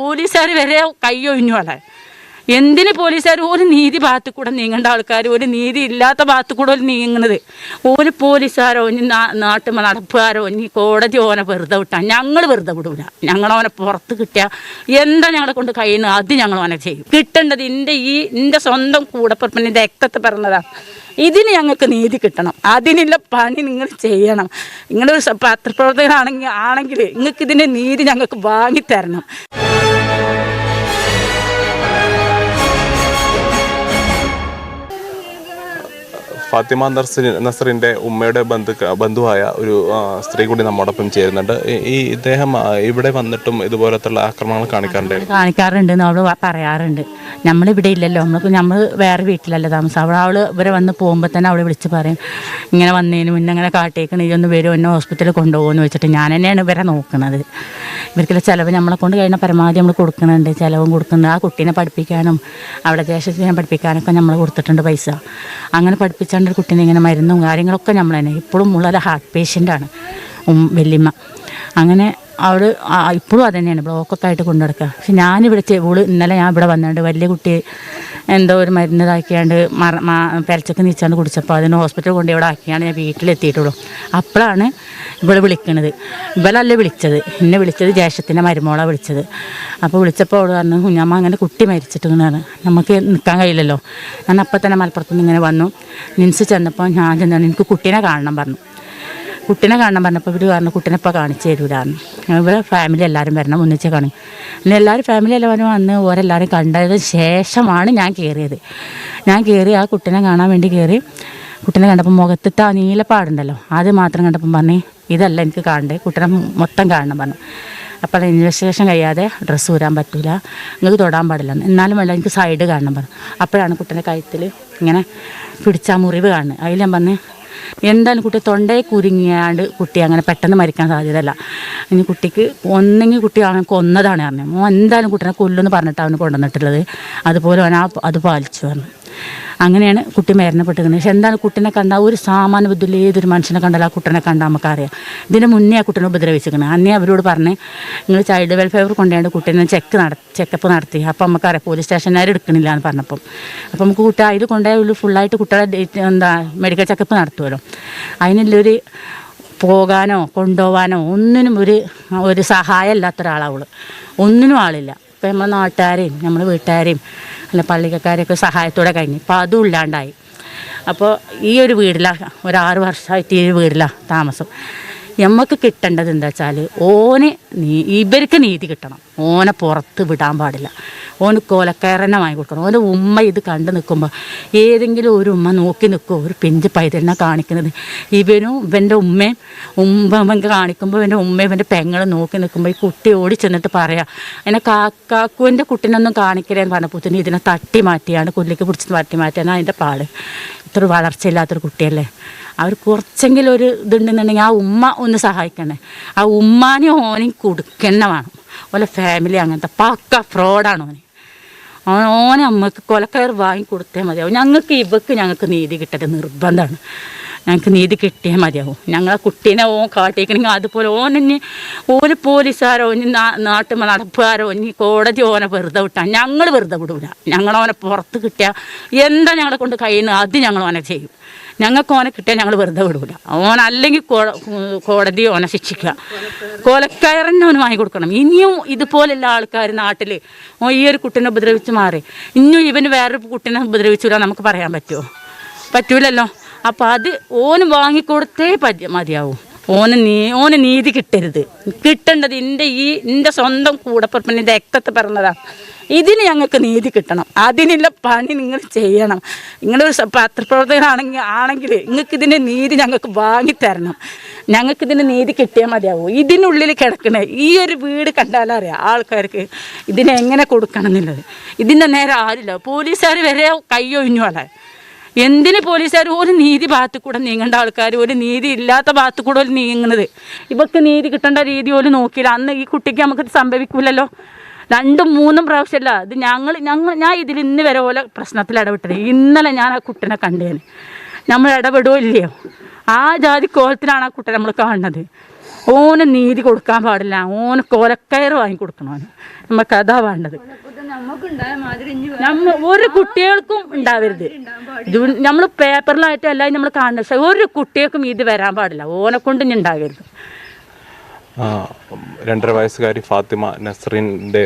പോലീസുകാർ വരെ കൈയൊഴിഞ്ഞു കളയാൻ എന്തിന് പോലീസുകാർ ഒരു നീതി ഭാഗത്ത് കൂടെ നീങ്ങേണ്ട ആൾക്കാർ ഒരു നീതി ഇല്ലാത്ത ഭാഗത്ത് കൂടെ ഒരു നീങ്ങുന്നത്? ഒരു പോലീസുകാരോ ഇനി നാട്ടു നടപ്പുകാരോ ഇനി കോടതി ഓനെ വെറുതെ വിട്ടാൽ ഞങ്ങൾ വെറുതെ വിടൂല. ഞങ്ങൾ അവനെ പുറത്ത് കിട്ടിയാൽ എന്താ ഞങ്ങളെ കൊണ്ട് കഴിയുന്നത്? അത് ഞങ്ങൾ അവനെ ചെയ്യും. കിട്ടേണ്ടത് എന്റെ ഈ എന്റെ സ്വന്തം കൂടപ്പുറപ്പിന്റെ രക്തത്തെ പറഞ്ഞതാണ് ഇതിന് ഞങ്ങൾക്ക് നീതി കിട്ടണം. അതിനുള്ള പണി നിങ്ങൾ ചെയ്യണം. നിങ്ങളൊരു പത്രപ്രവർത്തകരാണെങ്കിൽ ആണെങ്കിൽ നിങ്ങൾക്ക് ഇതിന്റെ നീതി ഞങ്ങൾക്ക് വാങ്ങിത്തരണം ഫാത്തിമ നർസിൻ നസറിന്റെ ഉമ്മയുടെ ബന്ധു ബന്ധുവായ ഒരു സ്ത്രീ കൂടി നമ്മോടൊപ്പം ചേരുന്നുണ്ട്. ഈ- ഇദ്ദേഹം ഇവിടെ വന്നിട്ടും ഇതുപോലത്തുള്ള ആക്രമണങ്ങൾ കാണിക്കാറുണ്ട്? കാണിക്കാറുണ്ട് അവൾ പറയാറുണ്ട്. നമ്മളിവിടെ ഇല്ലല്ലോ. നമ്മൾക്ക് നമ്മൾ വേറെ വീട്ടിലല്ലേ താമസം. അവൾ അവൾ ഇവരെ വന്ന് പോകുമ്പോൾ തന്നെ അവൾ വിളിച്ച് പറയും ഇങ്ങനെ വന്നതിന് മുന്നേ അങ്ങനെ കാട്ടേക്കണ ഇതൊന്ന് വരും എന്നെ ഹോസ്പിറ്റലിൽ കൊണ്ടുപോകുമെന്ന് വെച്ചിട്ട് ഞാൻ തന്നെയാണ് ഇവരെ നോക്കുന്നത് ഇവർക്കുള്ള ചിലവ് നമ്മളെ കൊണ്ട് കഴിയുന്ന പരമാവധി നമ്മൾ കൊടുക്കുന്നുണ്ട്. ചിലവും കൊടുക്കുന്നുണ്ട്. ആ കുട്ടീനെ പഠിപ്പിക്കാനും അവിടെ ദേശത്തിനെ പഠിപ്പിക്കാനൊക്കെ നമ്മൾ കൊടുത്തിട്ടുണ്ട് പൈസ. അങ്ങനെ പഠിപ്പിച്ചാണ്ട് കുട്ടീനെ ഇങ്ങനെ മരുന്നും കാര്യങ്ങളൊക്കെ നമ്മൾ തന്നെ. ഇപ്പോഴും ഉള്ളത് ഹാർട്ട് പേഷ്യന്റാണ് വല്യമ്മ. അങ്ങനെ അവൾ ഇപ്പോഴും അത് തന്നെയാണ്. ബ്ലോക്കൊക്കെ ആയിട്ട് കൊണ്ടു നടക്കുക പക്ഷെ ഞാനിവിടെ ഇവൾ ഇന്നലെ ഞാൻ ഇവിടെ വന്നിട്ടുണ്ട്. വലിയ കുട്ടി എന്തോ ഒരു മരുന്ന് ഇതാക്കിയാണ്ട് മറ പെരച്ചക്ക് നീച്ചാണ്ട് കുടിച്ചപ്പോൾ അതിന് ഹോസ്പിറ്റൽ കൊണ്ട് ഇവിടെ ആക്കിയാണ് ഞാൻ വീട്ടിലെത്തിയിട്ടുള്ളൂ. അപ്പോഴാണ് ഇവിടെ വിളിക്കണത്. ഇവളല്ലേ വിളിച്ചത്. എന്നെ വിളിച്ചത് ജ്യേഷ്ഠത്തിന്റെ മരുമോളാണ് വിളിച്ചത്. അപ്പോൾ വിളിച്ചപ്പോൾ അവൾ പറഞ്ഞു കുഞ്ഞമ്മ അങ്ങനെ കുട്ടി മരിച്ചിട്ടുണ്ടെന്നാണ്. നമുക്ക് നിൽക്കാൻ കഴിയില്ലല്ലോ. ഞാൻ അപ്പം തന്നെ മലപ്പുറത്തുനിന്ന് ഇങ്ങനെ വന്നു. നിൻസ് ചെന്നപ്പോൾ ഞാൻ ചെന്നാണ് എനിക്ക് കുട്ടീനെ കാണണം പറഞ്ഞു. കുട്ടീനെ കാണാൻ പറഞ്ഞപ്പോൾ ഇവർ പറഞ്ഞു കുട്ടീനെ ഇപ്പോൾ കാണിച്ചു തരൂലാന്ന്. ഇവിടെ ഫാമിലി എല്ലാവരും വരണം ഒന്നിച്ച് കാണും പിന്നെ എല്ലാവരും ഫാമിലി എല്ലാവരും വന്ന് ഓരെല്ലാവരും കണ്ടതിന് ശേഷമാണ് ഞാൻ കയറിയത് ഞാൻ കയറി ആ കുട്ടീനെ കാണാൻ വേണ്ടി കയറി കുട്ടീനെ കണ്ടപ്പോൾ മുഖത്തിട്ട് ആ നീലപ്പാടുണ്ടല്ലോ അത് മാത്രം കണ്ടപ്പം പറഞ്ഞു ഇതല്ല എനിക്ക് കാണണ്ടേ കുട്ടീനെ മൊത്തം കാണണം പറഞ്ഞു. അപ്പോൾ ഇൻവെസ്റ്റിഗേഷൻ കഴിയാതെ ഡ്രസ്സ് ഊരാൻ പറ്റില്ല നിങ്ങൾക്ക് തൊടാൻ പാടില്ല എന്നാലും വേണ്ട എനിക്ക് സൈഡ് കാണണം പറഞ്ഞു. അപ്പോഴാണ് കുട്ടീന്റെ കഴുത്തിൽ ഇങ്ങനെ പിടിച്ച മുറിവ് കാണുന്നത്. അതിൽ ഞാൻ പറഞ്ഞു എന്തായാലും കുട്ടി തൊണ്ടയെ കുരുങ്ങിയാണ്ട് കുട്ടി അങ്ങനെ പെട്ടെന്ന് മരിക്കാൻ സാധ്യതയല്ല. ഇനി കുട്ടിക്ക് ഒന്നെങ്കിൽ കുട്ടി അവനെ കൊന്നതാണ് പറഞ്ഞു. എന്തായാലും കുട്ടീനെ കൊല്ലുമെന്ന് പറഞ്ഞിട്ട് അവന് കൊണ്ടുവന്നിട്ടുള്ളത്. അതുപോലെ അവൻ ആ അത് പാലിച്ചു പറഞ്ഞു. അങ്ങനെയാണ് കുട്ടി മരണപ്പെട്ടിരിക്കുന്നത്. പക്ഷെ എന്താണ് കുട്ടീനെ കണ്ടാൽ ഒരു സാമാന്യ ബുദ്ധിയിൽ ഏതൊരു മനുഷ്യനെ കണ്ടാൽ ആ കുട്ടീനെ കണ്ടാൽ നമുക്കറിയാം. ഇതിന് മുന്നേ ആ കുട്ടീനെ ഉപദ്രവിച്ചിരിക്കുന്നത്. അന്നേ അവരോട് പറഞ്ഞ് നിങ്ങൾ ചൈൽഡ് വെൽഫെയർ കൊണ്ടുപോയി കുട്ടീനെ ചെക്ക് നട ചെക്കപ്പ് നടത്തി. അപ്പോൾ നമുക്കറിയാം പോലീസ് സ്റ്റേഷനുകാർ എടുക്കണില്ല എന്ന് പറഞ്ഞപ്പം. അപ്പോൾ നമുക്ക് കുട്ടി അതിൽ കൊണ്ടുപോയി ഫുള്ളായിട്ട് കുട്ടികളെ എന്താ മെഡിക്കൽ ചെക്കപ്പ് നടത്തുമല്ലോ അതിനുള്ളൊരു പോകാനോ കൊണ്ടുപോകാനോ ഒന്നിനും ഒരു ഒരു സഹായം ഇല്ലാത്ത ഒന്നിനും ആളില്ല. ഇപ്പം നമ്മളെ നാട്ടുകാരെയും നമ്മൾ വീട്ടുകാരെയും അല്ല പള്ളിക്കാരൊക്കെ സഹായത്തോടെ കഴിഞ്ഞു. ഇപ്പം അതും ഇല്ലാണ്ടായി. അപ്പോൾ ഈ ഒരു വീടിലാണ് ഒരു ആറ് വർഷമായിട്ട് ഈ വീടിലാണ് താമസം. നമുക്ക് കിട്ടേണ്ടത് എന്താ വെച്ചാൽ ഓന് നീ ഇവർക്ക് നീതി കിട്ടണം. ഓനെ പുറത്ത് വിടാൻ പാടില്ല. ഓന് കൊലക്കേരനെ വാങ്ങി കൊടുക്കണം. ഓന്റെ ഉമ്മ ഇത് കണ്ടു നിൽക്കുമ്പോൾ ഏതെങ്കിലും ഒരു ഉമ്മ നോക്കി നിൽക്കുമോ ഒരു പിഞ്ച് പൈതലിനെ കാണിക്കുന്നത്. ഇവനും ഇവന്റെ ഉമ്മയും ഉമ്മ അവൻ കാണിക്കുമ്പോൾ ഇവന്റെ ഉമ്മയും ഇവന്റെ പെങ്ങളും നോക്കി നിൽക്കുമ്പോൾ ഈ കുട്ടി ഓടി ചെന്നിട്ട് പറയാം അതിനെ കാക്കാക്കുവിന്റെ കുട്ടീനൊന്നും കാണിക്കരുതെന്ന് പറഞ്ഞപ്പോൾ ഇതിനെ തട്ടി മാറ്റിയാണ് കൊല്ലിക്ക് പിടിച്ച് തട്ടി മാറ്റിയാണ് അതിന്റെ പാട്. ഇത്ര വളർച്ചയില്ലാത്തൊരു കുട്ടിയല്ലേ? അവർ കുറച്ചെങ്കിലും ഒരു ഇതുണ്ടെന്നുണ്ടെങ്കിൽ ആ ഉമ്മ ഒന്ന് സഹായിക്കണേ. ആ ഉമ്മാനെ ഓനെയും കൊടുക്കണ വേണം. ഓലെ ഫാമിലി അങ്ങനത്തെ പക്ക ഫ്രോഡാണ് ഓന്. ഓനെ അമ്മയ്ക്ക് കൊലക്കയർ വാങ്ങി കൊടുത്തേ മതിയാവും ഞങ്ങൾക്ക് ഇവക്ക് ഞങ്ങൾക്ക് നീതി കിട്ടേണ്ട നിർബന്ധമാണ്. ഞങ്ങൾക്ക് നീതി കിട്ടിയേ മതിയാവും. ഞങ്ങളെ കുട്ടീനെ ഓൻ കാട്ടിക്കണമെങ്കിൽ അതുപോലെ ഓൻ ഇനി ഒരു പോലീസുകാരോ ഇനി നാട്ടുമ നടപ്പുകാരോ ഇനി കോടതി ഓനെ വെറുതെ വിട്ടാൽ ഞങ്ങൾ വെറുതെ വിടൂല. ഞങ്ങളോനെ പുറത്ത് കിട്ടിയാൽ എന്താ ഞങ്ങളെ കൊണ്ട് കഴിയുന്നത്? അത് ഞങ്ങൾ ഓനെ ചെയ്യും. ഞങ്ങൾക്ക് ഓനെ കിട്ടിയാൽ ഞങ്ങൾ വെറുതെ വിടൂല. ഓനല്ലെങ്കിൽ കോടതി ഓനെ ശിക്ഷിക്കുക കൊലക്കയറിനെ ഓന് വാങ്ങി കൊടുക്കണം. ഇനിയും ഇതുപോലുള്ള ആൾക്കാർ നാട്ടിൽ ഈ ഒരു കുട്ടീനെ ഉപദ്രവിച്ച് മാറി. ഇനിയും ഇവന് വേറൊരു കുട്ടീനെ ഉപദ്രവിച്ചില്ല നമുക്ക് പറയാൻ പറ്റുമോ പറ്റൂലല്ലോ? അപ്പം അത് ഓന് വാങ്ങിക്കൊടുത്തേ പതി മതിയാവും. ഓന് നീ ഓന് നീതി കിട്ടരുത്. കിട്ടേണ്ടത് എന്റെ ഈ എന്റെ സ്വന്തം കൂടപ്പുറപ്പിന്റെ എക്കത്ത് പറഞ്ഞതാണ് ഇതിന് ഞങ്ങൾക്ക് നീതി കിട്ടണം. അതിനുള്ള പണി നിങ്ങൾ ചെയ്യണം. നിങ്ങളൊരു പത്രപ്രവർത്തകനാണെങ്കിൽ ആണെങ്കിൽ നിങ്ങൾക്ക് ഇതിന്റെ നീതി ഞങ്ങൾക്ക് വാങ്ങിത്തരണം. ഞങ്ങൾക്ക് ഇതിന് നീതി കിട്ടിയാൽ മതിയാവും. ഇതിനുള്ളിൽ കിടക്കണേ. ഈ ഒരു വീട് കണ്ടാലറിയാം ആൾക്കാർക്ക് ഇതിനെങ്ങനെ കൊടുക്കണം എന്നുള്ളത്. ഇതിന്റെ നേരെ ആരില്ല പോലീസുകാർ വരെ കൈയൊഴിഞ്ഞു അവിടെ എന്തിന് പോലീസുകാർ ഒരു നീതി ഭാഗത്ത് കൂടെ നീങ്ങേണ്ട ആൾക്കാർ ഒരു നീതി ഇല്ലാത്ത ഭാഗത്ത് കൂടെ ഒരു നീങ്ങുന്നത്. ഇവർക്ക് നീതി കിട്ടേണ്ട രീതി പോലും നോക്കിയില്ല. അന്ന് ഈ കുട്ടിക്ക് നമുക്ക് സംഭവിക്കില്ലല്ലോ രണ്ടും മൂന്നും പ്രാവശ്യമല്ല ഇത് ഞങ്ങൾ ഞങ്ങൾ ഞാൻ ഇതിൽ ഇന്ന് വരെ പോലെ പ്രശ്നത്തിൽ ഇടപെട്ടത് ഇന്നലെ ഞാൻ ആ കുട്ടനെ കണ്ടേന്. നമ്മൾ ഇടപെടുമോ ആ ജാതി കോലത്തിലാണ് ആ കുട്ടനെ നമ്മൾ കാണുന്നത്. ഓന് നീതി കൊടുക്കാൻ പാടില്ല. ഓന് കോലക്കയർ വാങ്ങി കൊടുക്കണോന് നമുക്ക് അതാ വേണ്ടത്. നമ്മ ഒരു കുട്ടികൾക്കും ഉണ്ടാവരുത്. ഇത് നമ്മൾ പേപ്പറിലായിട്ട് അല്ലാതെ നമ്മൾ കാണുന്ന ഒരു കുട്ടികൾക്കും ഇത് വരാൻ പാടില്ല. ഓനെ കൊണ്ട് ഇനി ഉണ്ടാകരുത് രണ്ടര വയസ്സുകാരി ഫാത്തിമ നസ്രീന്റെ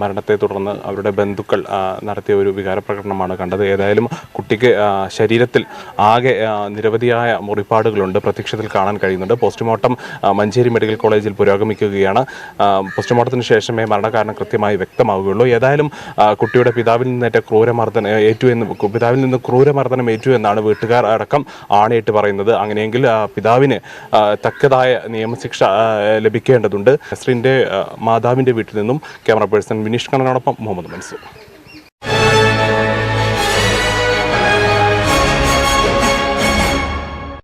മരണത്തെ തുടർന്ന് അവരുടെ ബന്ധുക്കൾ നടത്തിയ ഒരു വികാര പ്രകടനമാണ് കണ്ടത്. ഏതായാലും കുട്ടിക്ക് ശരീരത്തിൽ ആകെ നിരവധിയായ മുറിപ്പാടുകളുണ്ട് പ്രത്യക്ഷത്തിൽ കാണാൻ കഴിയുന്നുണ്ട്. പോസ്റ്റ്മോർട്ടം മഞ്ചേരി മെഡിക്കൽ കോളേജിൽ പുരോഗമിക്കുകയാണ്. പോസ്റ്റ്മോർട്ടത്തിന് ശേഷമേ മരണകാരണം കൃത്യമായി വ്യക്തമാവുകയുള്ളൂ. ഏതായാലും കുട്ടിയുടെ പിതാവിൽ നിന്നേറ്റ ക്രൂരമർദ്ദന ഏറ്റു എന്ന് പിതാവിൽ നിന്ന് ക്രൂരമർദ്ദനം ഏറ്റു എന്നാണ് വീട്ടുകാർ അടക്കം ആണയിട്ട് പറയുന്നത്. അങ്ങനെയെങ്കിൽ പിതാവിന് തക്കതായ നിയമശിക്ഷ ലഭിക്കേണ്ടതുണ്ട്. നസ്രിന്റെ മാതാവിന്റെ വീട്ടിൽ നിന്നും ക്യാമറ പേഴ്സൺ വിനീഷ് കണ്ണനോടൊപ്പം മുഹമ്മദ് മൻസൂർ.